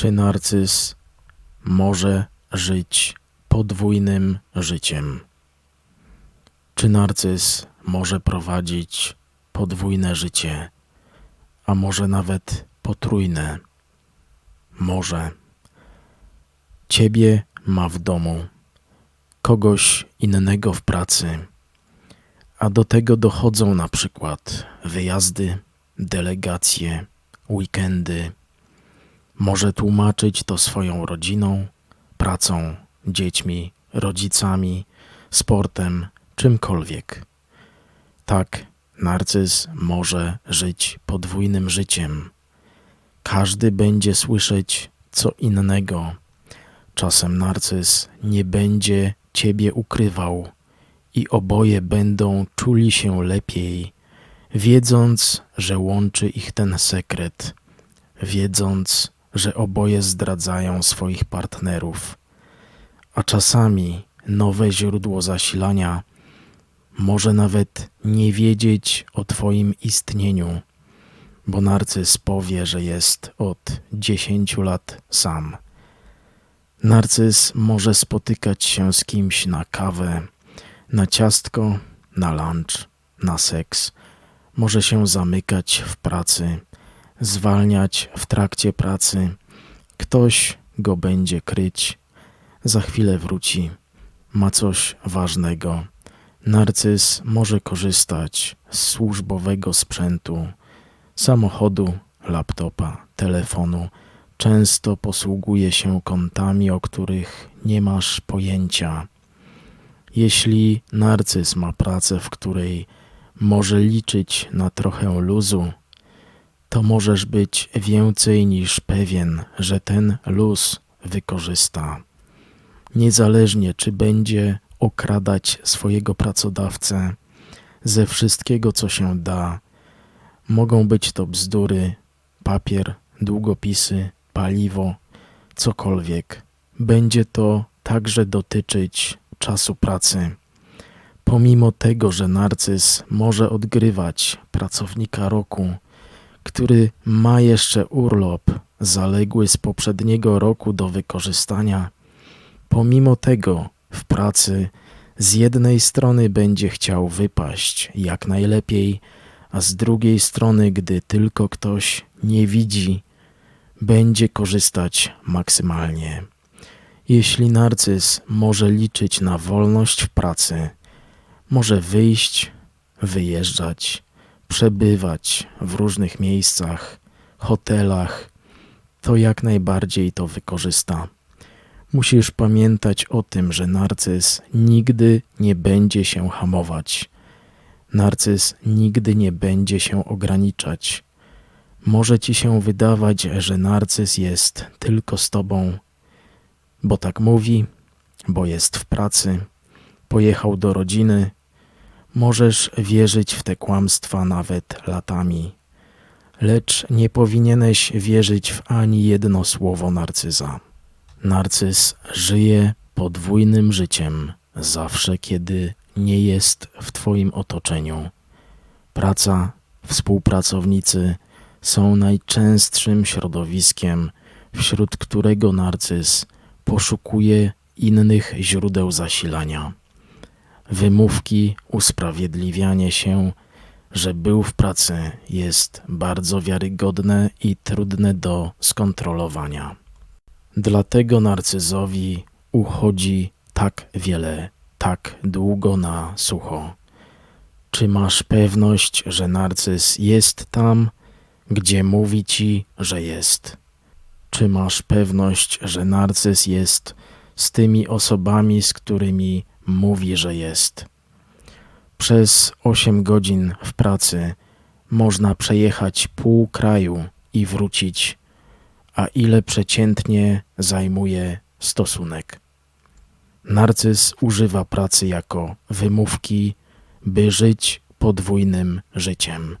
Czy narcyz może żyć podwójnym życiem? Czy narcyz może prowadzić podwójne życie, a może nawet potrójne? Może. Ciebie ma w domu, kogoś innego w pracy, a do tego dochodzą na przykład wyjazdy, delegacje, weekendy. Może tłumaczyć to swoją rodziną, pracą, dziećmi, rodzicami, sportem, czymkolwiek. Tak, narcyz może żyć podwójnym życiem. Każdy będzie słyszeć co innego. Czasem narcyz nie będzie ciebie ukrywał i oboje będą czuli się lepiej, wiedząc, że łączy ich ten sekret, wiedząc, że oboje zdradzają swoich partnerów. A czasami nowe źródło zasilania może nawet nie wiedzieć o Twoim istnieniu, bo narcyz powie, że jest od dziesięciu lat sam. Narcyz może spotykać się z kimś na kawę, na ciastko, na lunch, na seks. Może się zamykać w pracy, zwalniać w trakcie pracy. Ktoś go będzie kryć, za chwilę wróci. Ma coś ważnego. Narcyz może korzystać z służbowego sprzętu, samochodu, laptopa, telefonu. Często posługuje się kontami, o których nie masz pojęcia. Jeśli narcyz ma pracę, w której może liczyć na trochę luzu, to możesz być więcej niż pewien, że ten luz wykorzysta. Niezależnie czy będzie okradać swojego pracodawcę ze wszystkiego, co się da, mogą być to bzdury, papier, długopisy, paliwo, cokolwiek. Będzie to także dotyczyć czasu pracy. Pomimo tego, że narcyz może odgrywać pracownika roku, który ma jeszcze urlop zaległy z poprzedniego roku do wykorzystania, pomimo tego w pracy z jednej strony będzie chciał wypaść jak najlepiej, a z drugiej strony, gdy tylko ktoś nie widzi, będzie korzystać maksymalnie. Jeśli narcyz może liczyć na wolność w pracy, może wyjść, wyjeżdżać, przebywać w różnych miejscach, hotelach, to jak najbardziej to wykorzysta. Musisz pamiętać o tym, że narcyz nigdy nie będzie się hamować. Narcyz nigdy nie będzie się ograniczać. Może ci się wydawać, że narcyz jest tylko z tobą, bo tak mówi, bo jest w pracy, pojechał do rodziny. Możesz wierzyć w te kłamstwa nawet latami, lecz nie powinieneś wierzyć w ani jedno słowo narcyza. Narcyz żyje podwójnym życiem zawsze, kiedy nie jest w Twoim otoczeniu. Praca, współpracownicy są najczęstszym środowiskiem, wśród którego narcyz poszukuje innych źródeł zasilania. Wymówki, usprawiedliwianie się, że był w pracy, jest bardzo wiarygodne i trudne do skontrolowania. Dlatego narcyzowi uchodzi tak wiele, tak długo na sucho. Czy masz pewność, że narcyz jest tam, gdzie mówi ci, że jest? Czy masz pewność, że narcyz jest z tymi osobami, z którymi mówi, że jest? Przez osiem godzin w pracy można przejechać pół kraju i wrócić a ile przeciętnie zajmuje stosunek. Narcyz używa pracy jako wymówki, by żyć podwójnym życiem.